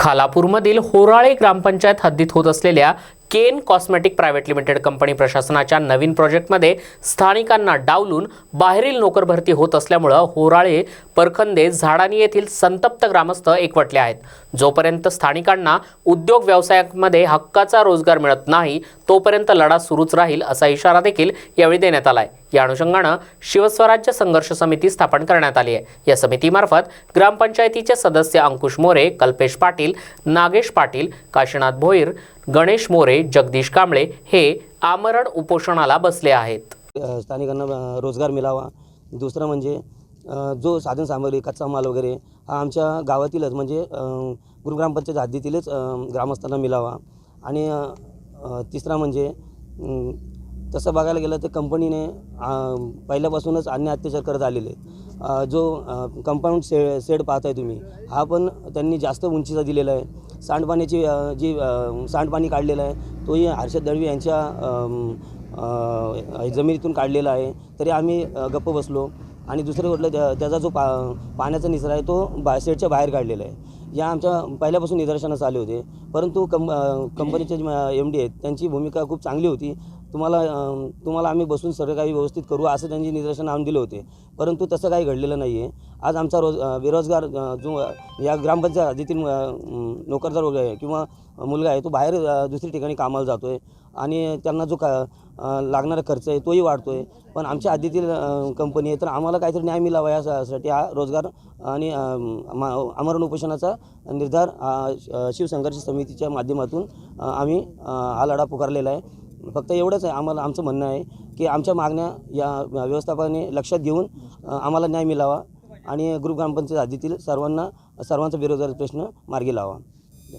खालापूरमधील होराळे ग्रामपंचायत हद्दीत होत असलेल्या Ken cosmetic private limited company प्रशासनाच्या नवीन प्रोजेक्टमध्ये स्थानिकांना डावलून बाहेरील नोकर भरती होत असल्यामुळं होराळे परखंदे झाडानी येथील संतप्त ग्रामस्थ एकवटले आहेत. जोपर्यंत स्थानिकांना उद्योग व्यवसायामध्ये हक्काचा रोजगार मिळत नाही तोपर्यंत लढा सुरूच राहील असा इशारा देखील यावेळी देण्यात आलाय. या अनुषंगानं शिवस्वराज्य संघर्ष समिती स्थापन करण्यात आली आहे. या समितीमार्फत ग्रामपंचायतीचे सदस्य अंकुश मोरे कल्पेश पाटील नागेश पाटील काशीनाथ भोईर गणेश मोरे जगदीश कांबळे हे आमरण उपोषणाला बसले आहेत. स्थानिकांना रोजगार मिळावा. दुसरं म्हणजे जो साधनसामग्री कच्चा माल वगैरे हा आमच्या गावातीलच म्हणजे गुरुग्रामपंचायत हद्दीतीलच ग्रामस्थांना मिळावा. आणि तिसरा म्हणजे तसं बघायला गेलं तर कंपनीने पहिल्यापासूनच अन्य अत्याचार करत आलेले आहेत. जो कंपाऊंड से सेड पाहताय तुम्ही हा पण त्यांनी जास्त उंचीचा दिलेला आहे. सांडपाण्याची जी सांडपाणी काढलेलं आहे तोही हर्षद दळवी यांच्या जमिनीतून काढलेला आहे. तरी आम्ही गप्प बसलो. आणि दुसरं म्हटलं त्या त्याचा जो पा पाण्याचा निचरा आहे तो बा शेडच्या बाहेर काढलेला आहे. या आमच्या पहिल्यापासून निदर्शनास आले होते. परंतु कंप अ, कंपनीचे एम डी आहेत त्यांची भूमिका खूप चांगली होती. तुम्हाला तुम्हाला आम्ही बसून सर्व काही व्यवस्थित करू असं त्यांची निदर्शन आणून दिले होते. परंतु तसं काही घडलेलं नाही आहे आज आमचा रोज बेरोजगार जो या ग्रामपंचायत हद्दीतील नोकरदार वगैरे आहे किंवा मुलगा आहे तो बाहेर दुसऱ्या दुसरी ठिकाणी कामाला जातो आहे आणि त्यांना जो का लागणारा खर्च आहे तोही वाढतो आहे पण आमच्या आधीतील कंपनी आहे तर आम्हाला काहीतरी न्याय मिळावा यासाठी हा रोजगार आणि मा- आमरण उपोषणाचा निर्धार श- शिवसंघर्ष समितीच्या माध्यमातून आम्ही हा लढा पुकारलेला आहे. फक्त एवढंच आहे. आम्हाला आमचं म्हणणं आहे की आमच्या मागण्या या व्यवस्थापनाने लक्षात घेऊन आम्हाला न्याय मिळावा आणि ग्रुप ग्रामपंचायत हद्दीतील सर्वांना सर्वांचा बेरोजगार प्रश्न मार्गी लावा.